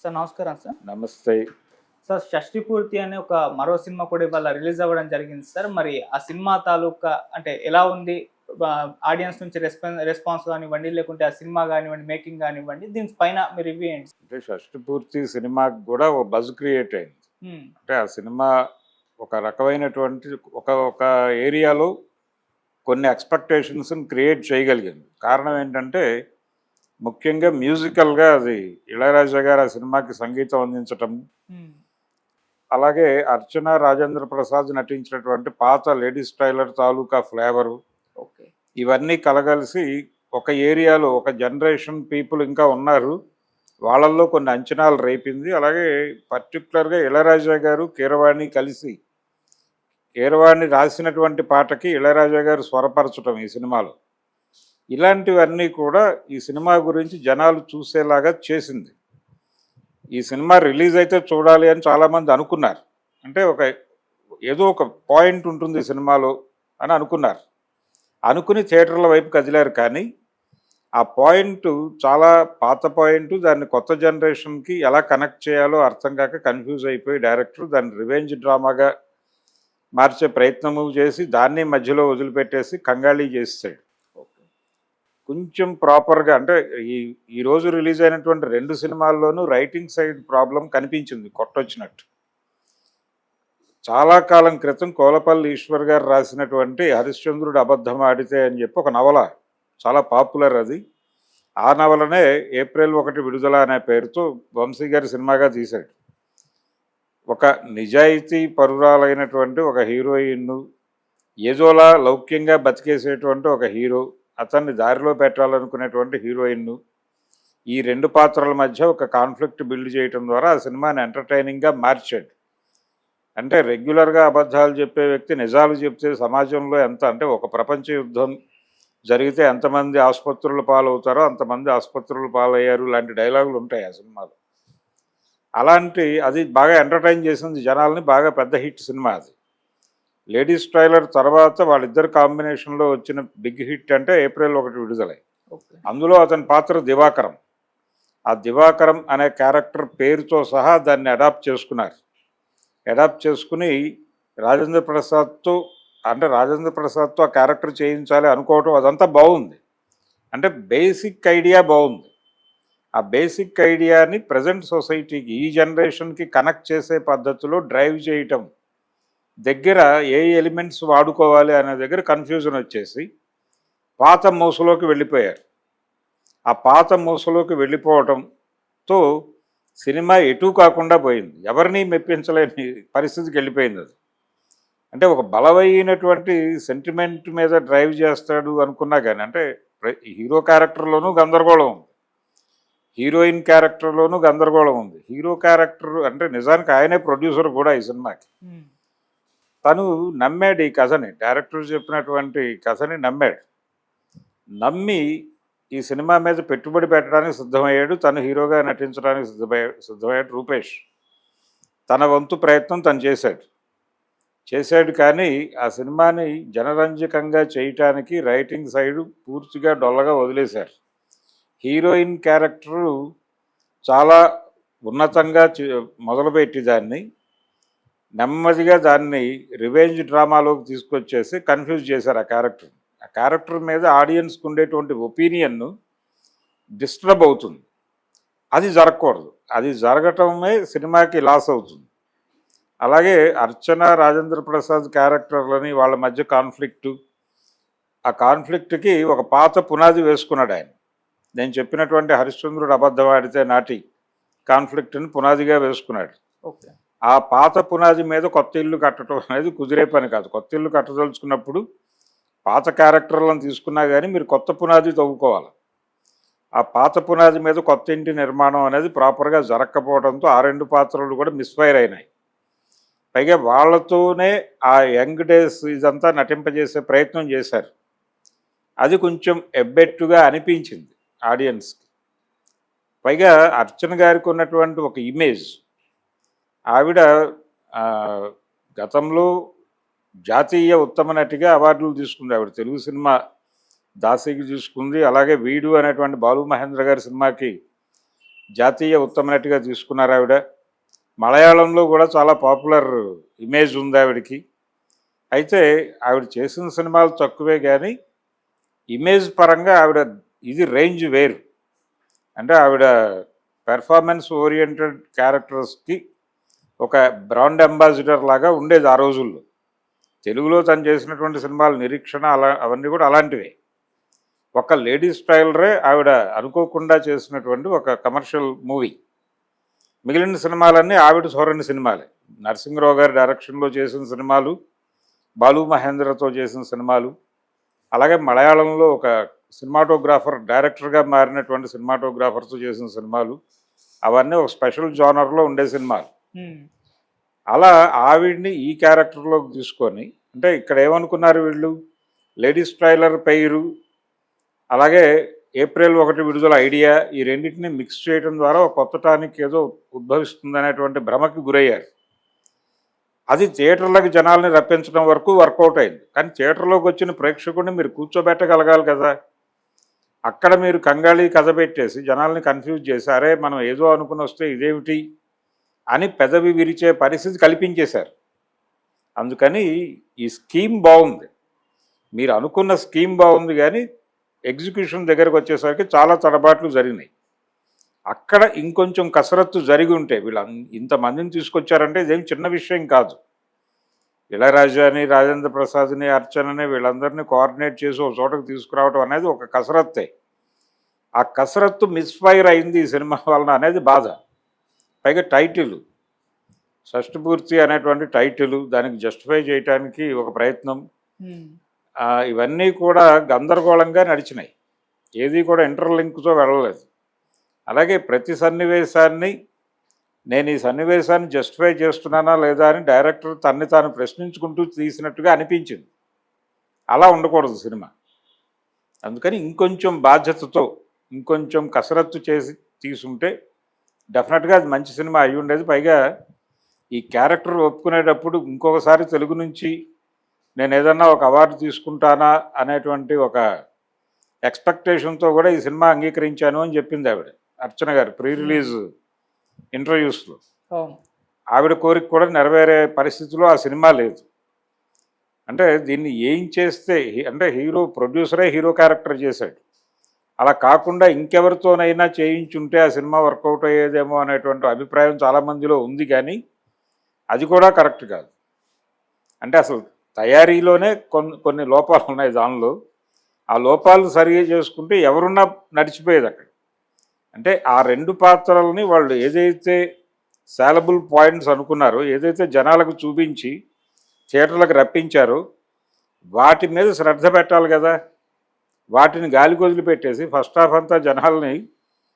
Sir నమస్కారం sir. నమస్తే. Sir షష్టి పూర్తి అనే ఒక మరో సినిమా కూడా ఇవాళ రిలీజ్ అవ్వడం జరిగింది సార్. మరి ఆ సినిమా తాలూకా అంటే ఎలా ఉంది? ఆడియన్స్ నుంచి రెస్పాన్స్ రెస్పాన్స్ కానివ్వండి లేకుంటే ఆ సినిమా కానివ్వండి మేకింగ్ కానివ్వండి దీని పైన మీరు రివ్యూ ఏంటి అంటే షష్టి పూర్తి సినిమాకి కూడా ఒక బజ్ క్రియేట్ అయింది. అంటే ఆ సినిమా ఒక రకమైనటువంటి ఒక ఒక ఏరియాలో కొన్ని ఎక్స్పెక్టేషన్స్ని క్రియేట్ చేయగలిగింది. కారణం ఏంటంటే ముఖ్యంగా మ్యూజికల్గా అది ఇళయరాజా గారు ఆ సినిమాకి సంగీతం అందించటం. అలాగే అర్చన రాజేంద్ర ప్రసాద్ నటించినటువంటి పాత లేడీస్ టైలర్ తాలూకా ఫ్లేవరు. ఇవన్నీ కలగలిసి ఒక ఏరియాలో ఒక జనరేషన్ పీపుల్ ఇంకా ఉన్నారు. వాళ్ళల్లో కొన్ని అంచనాలు రేపింది. అలాగే పర్టికులర్గా ఇళయరాజా గారు కీరవాణి కలిసి కీరవాణి రాసినటువంటి పాటకి ఇళయరాజా గారు స్వరపరచడం ఈ సినిమాలో. ఇలాంటివన్నీ కూడా ఈ సినిమా గురించి జనాలు చూసేలాగా చేసింది. ఈ సినిమా రిలీజ్ అయితే చూడాలి అని చాలామంది అనుకున్నారు. అంటే ఒక ఏదో ఒక పాయింట్ ఉంటుంది సినిమాలో అని అనుకున్నారు. అనుకుని థియేటర్ల వైపు కదిలారు కానీ ఆ పాయింట్ చాలా పాత పాయింట్ దాన్ని కొత్త జనరేషన్కి ఎలా కనెక్ట్ చేయాలో అర్థం కాక కన్ఫ్యూజ్ అయిపోయి డైరెక్టర్ దాన్ని రివెంజ్ డ్రామాగా మార్చే ప్రయత్నము చేసి దాన్ని మధ్యలో వదిలిపెట్టేసి కంగాళీ చేస్తాడు కొంచెం ప్రాపర్గా అంటే ఈ ఈరోజు రిలీజ్ అయినటువంటి రెండు సినిమాల్లోనూ రైటింగ్ సైడ్ ప్రాబ్లం కనిపించింది కొట్టొచ్చినట్టు. చాలా కాలం క్రితం కోలపల్లి ఈశ్వర్ గారు రాసినటువంటి హరిశ్చంద్రుడు అబద్ధం ఆడితే అని చెప్పి ఒక నవల చాలా పాపులర్ అది. ఆ నవలనే ఏప్రిల్ ఒకటి విడుదల అనే పేరుతో వంశీ గారి సినిమాగా తీశాడు. ఒక నిజాయితీ పరురాలైనటువంటి ఒక హీరోయిన్ను ఏదోలా లౌక్యంగా బతికేసేటువంటి ఒక హీరో అతన్ని దారిలో పెట్టాలనుకునేటువంటి హీరోయిన్ను ఈ రెండు పాత్రల మధ్య ఒక కాన్ఫ్లిక్ట్ బిల్డ్ చేయటం ద్వారా ఆ సినిమాని ఎంటర్టైనింగ్గా మార్చాడు. అంటే రెగ్యులర్గా అబద్ధాలు చెప్పే వ్యక్తి నిజాలు చెప్తే సమాజంలో ఎంత అంటే ఒక ప్రపంచ యుద్ధం జరిగితే ఎంతమంది ఆసుపత్రుల పాలవుతారో అంతమంది ఆసుపత్రుల పాలయ్యారు లాంటి డైలాగులు ఉంటాయి ఆ సినిమాలో. అలాంటి అది బాగా ఎంటర్టైన్ చేసింది జనాల్ని బాగా పెద్ద హిట్ సినిమా అది. లేడీస్ ట్రైలర్ తర్వాత వాళ్ళిద్దరు కాంబినేషన్లో వచ్చిన బిగ్ హిట్ అంటే ఏప్రిల్ ఒకటి విడుదలై. అందులో అతని పాత్ర దివాకరం. ఆ దివాకరం అనే క్యారెక్టర్ పేరుతో సహా దాన్ని అడాప్ట్ చేసుకున్నారు. అడాప్ట్ చేసుకుని రాజేంద్ర ప్రసాద్తో అంటే రాజేంద్ర ప్రసాద్తో ఆ క్యారెక్టర్ చేయించాలి అనుకోవటం అదంతా బాగుంది. అంటే బేసిక్ ఐడియా బాగుంది. ఆ బేసిక్ ఐడియాని ప్రజెంట్ సొసైటీకి ఈ జనరేషన్కి కనెక్ట్ చేసే పద్ధతిలో డ్రైవ్ చేయటం దగ్గర ఏ ఎలిమెంట్స్ వాడుకోవాలి అనే దగ్గర కన్ఫ్యూజన్ వచ్చేసి పాత మూసలోకి వెళ్ళిపోయారు. ఆ పాత మూసలోకి వెళ్ళిపోవటంతో సినిమా ఎటు కాకుండా పోయింది. ఎవరిని మెప్పించలేని పరిస్థితికి వెళ్ళిపోయింది అది. అంటే ఒక బలమైనటువంటి సెంటిమెంట్ మీద డ్రైవ్ చేస్తాడు అనుకున్నా కానీ అంటే హీరో క్యారెక్టర్లోనూ గందరగోళం ఉంది. హీరోయిన్ క్యారెక్టర్లోనూ గందరగోళం ఉంది. హీరో క్యారెక్టర్ అంటే నిజానికి ఆయనే ప్రొడ్యూసర్ కూడా ఈ సినిమాకి. తను నమ్మాడు ఈ కథని. డైరెక్టర్ చెప్పినటువంటి కథని నమ్మాడు. నమ్మి ఈ సినిమా మీద పెట్టుబడి పెట్టడానికి సిద్ధమయ్యాడు తను హీరోగా నటించడానికి సిద్ధమయ్యాడు సిద్ధమయ్యాడు రూపేష్. తన వంతు ప్రయత్నం తను చేశాడు. చేశాడు కానీ ఆ సినిమాని జనరంజకంగా చేయటానికి రైటింగ్ సైడ్ పూర్తిగా డొల్లగా వదిలేశారు. హీరోయిన్ క్యారెక్టరు చాలా ఉన్నతంగా మొదలుపెట్టి దాన్ని. నెమ్మదిగా దాన్ని రివెంజ్ డ్రామాలోకి తీసుకొచ్చేసి కన్ఫ్యూజ్ చేశారు ఆ క్యారెక్టర్. ఆ క్యారెక్టర్ మీద ఆడియన్స్కి ఉండేటువంటి ఒపీనియన్ను డిస్టర్బ్ అవుతుంది. అది జరగకూడదు. అది జరగటమే సినిమాకి లాస్ అవుతుంది. అలాగే అర్చన రాజేంద్ర ప్రసాద్ క్యారెక్టర్లని వాళ్ళ మధ్య కాన్ఫ్లిక్టు ఆ కాన్ఫ్లిక్ట్కి ఒక పాత పునాది వేసుకున్నాడు ఆయన. నేను చెప్పినటువంటి హరిశ్చంద్రుడు అబద్ధం ఆడితే నాటి కాన్ఫ్లిక్ట్ని పునాదిగా వేసుకున్నాడు. ఓకే. ఆ పాత పునాది మీద కొత్త ఇల్లు కట్టడం అనేది కుదిరే పని కాదు. కొత్త ఇల్లు కట్టదలుచుకున్నప్పుడు పాత క్యారెక్టర్లను తీసుకున్నా కానీ మీరు కొత్త పునాది తవ్వుకోవాలి. ఆ పాత పునాది మీద కొత్త ఇంటి నిర్మాణం అనేది ప్రాపర్గా జరగకపోవడంతో ఆ రెండు పాత్రలు కూడా మిస్ఫైర్ అయినాయి. పైగా వాళ్ళతోనే ఆ యంగ్ డేస్ ఇదంతా నటింపజేసే ప్రయత్నం చేశారు. అది కొంచెం ఎబ్బెట్టుగా అనిపించింది ఆడియన్స్కి. పైగా అర్చన గారికి ఉన్నటువంటి ఒక ఇమేజ్ ఆవిడ గతంలో జాతీయ ఉత్తమ నటిగా అవార్డులు తీసుకుంది. ఆవిడ తెలుగు సినిమా దాసికి తీసుకుంది. అలాగే వీడు అనేటువంటి బాలు మహేంద్ర గారి సినిమాకి జాతీయ ఉత్తమ నటిగా తీసుకున్నారు ఆవిడ. మలయాళంలో కూడా చాలా పాపులర్ ఇమేజ్ ఉంది ఆవిడకి. అయితే ఆవిడ చేసిన సినిమాలు తక్కువే కానీ ఇమేజ్ పరంగా ఆవిడ ఇది రేంజ్ వేరు. అంటే ఆవిడ పెర్ఫార్మెన్స్ ఓరియంటెడ్ క్యారెక్టర్స్కి ఒక బ్రాండ్ అంబాసిడర్ లాగా ఉండేది ఆ రోజుల్లో. తెలుగులో తను చేసినటువంటి సినిమాలు నిరీక్షణ అలా అవన్నీ కూడా అలాంటివే. ఒక లేడీస్ టైలరే ఆవిడ అనుకోకుండా చేసినటువంటి ఒక కమర్షియల్ మూవీ. మిగిలిన సినిమాలన్నీ ఆవిడ సోరని సినిమాలే. నరసింహరావు గారి డైరెక్షన్లో చేసిన సినిమాలు బాలు మహేంద్రతో చేసిన సినిమాలు అలాగే మలయాళంలో ఒక సినిమాటోగ్రాఫర్ డైరెక్టర్గా మారినటువంటి సినిమాటోగ్రాఫర్తో చేసిన సినిమాలు అవన్నీ ఒక స్పెషల్ జానర్లో ఉండే సినిమాలు. అలా ఆవిడ్ని ఈ క్యారెక్టర్లోకి తీసుకొని అంటే ఇక్కడ ఏమనుకున్నారు వీళ్ళు? లేడీస్ ట్రైలర్ పేరు అలాగే ఏప్రిల్ ఒకటి విడుదల ఐడియా ఈ రెండింటిని మిక్స్ చేయడం ద్వారా ఒక కొత్త టానిక్ ఏదో ఉద్భవిస్తుంది అనేటువంటి భ్రమకి గురయ్యారు. అది థియేటర్లకు జనాల్ని రప్పించడం వరకు వర్కౌట్ అయింది. కానీ థియేటర్లోకి వచ్చిన ప్రేక్షకుడిని మీరు కూర్చోబెట్టగలగాలి కదా? అక్కడ మీరు కంగాళి కథ పెట్టేసి జనాల్ని కన్ఫ్యూజ్ చేసి అరే మనం ఏదో అనుకుని వస్తే ఇదేమిటి? అని పెదవి విరిచే పరిస్థితి కల్పించేశారు. అందుకని ఈ స్కీమ్ బాగుంది. మీరు అనుకున్న స్కీమ్ బాగుంది కానీ ఎగ్జిక్యూషన్ దగ్గరకు వచ్చేసరికి చాలా తడబాట్లు జరిగినాయి. అక్కడ ఇంకొంచెం కసరత్తు జరిగి ఉంటే వీళ్ళు ఇంతమందిని తీసుకొచ్చారంటే ఇదేం చిన్న విషయం కాదు. ఇళరాజాని రాజేంద్ర ప్రసాద్ని అర్చనని వీళ్ళందరినీ కోఆర్డినేట్ చేసి ఒక చోటకు తీసుకురావడం అనేది ఒక కసరత్తే. ఆ కసరత్తు మిస్ఫైర్ అయింది ఈ సినిమా వలన అనేది బాధ. పైగా టైటిల్. షష్ఠపూర్తి అనేటువంటి టైటిల్ దానికి జస్టిఫై చేయడానికి ఒక ప్రయత్నం. ఇవన్నీ కూడా గందరగోళంగా నడిచినాయి. ఏది కూడా ఇంటర్లింక్తో వెళ్ళలేదు. అలాగే ప్రతి సన్నివేశాన్ని నేను ఈ సన్నివేశాన్ని జస్టిఫై చేస్తున్నానా లేదా అని డైరెక్టర్ తన్ని తాను ప్రశ్నించుకుంటూ తీసినట్టుగా అనిపించింది. అలా ఉండకూడదు సినిమా. అందుకని ఇంకొంచెం బాధ్యతతో ఇంకొంచెం కసరత్తు చేసి తీసుంటే డెఫినెట్గా అది మంచి సినిమా అయి ఉండేది. పైగా ఈ క్యారెక్టర్ ఒప్పుకునేటప్పుడు ఇంకొకసారి తెలుగు నుంచి నేను ఏదన్నా ఒక అవార్డు తీసుకుంటానా అనేటువంటి ఒక ఎక్స్పెక్టేషన్తో కూడా ఈ సినిమా అంగీకరించాను అని చెప్పింది ఆవిడ. అర్చన గారు ప్రీ రిలీజ్ ఇంటర్వ్యూస్లో ఆవిడ కోరిక కూడా నెరవేరే పరిస్థితిలో ఆ సినిమా లేదు. అంటే దీన్ని ఏం చేస్తే అంటే హీరో ప్రొడ్యూసరే హీరో క్యారెక్టర్ చేశాడు. అలా కాకుండా ఇంకెవరితోనైనా చేయించుంటే ఆ సినిమా వర్కౌట్ అయ్యేదేమో అనేటువంటి అభిప్రాయం చాలామందిలో ఉంది కానీ అది కూడా కరెక్ట్ కాదు. అంటే అసలు తయారీలోనే కొన్ని కొన్ని లోపాలు ఉన్నాయి దానిలో. ఆ లోపాలు సరిగా చేసుకుంటే ఎవరున్నా నడిచిపోయేది అక్కడ. అంటే ఆ రెండు పాత్రలని వాళ్ళు ఏదైతే సాలబుల్ పాయింట్స్ అనుకున్నారో ఏదైతే జనాలకు చూపించి థియేటర్లకు రప్పించారో వాటి మీద శ్రద్ధ పెట్టాలి కదా. వాటిని గాలి కొదిలిపెట్టేసి ఫస్ట్ హాఫ్ అంతా జనాల్ని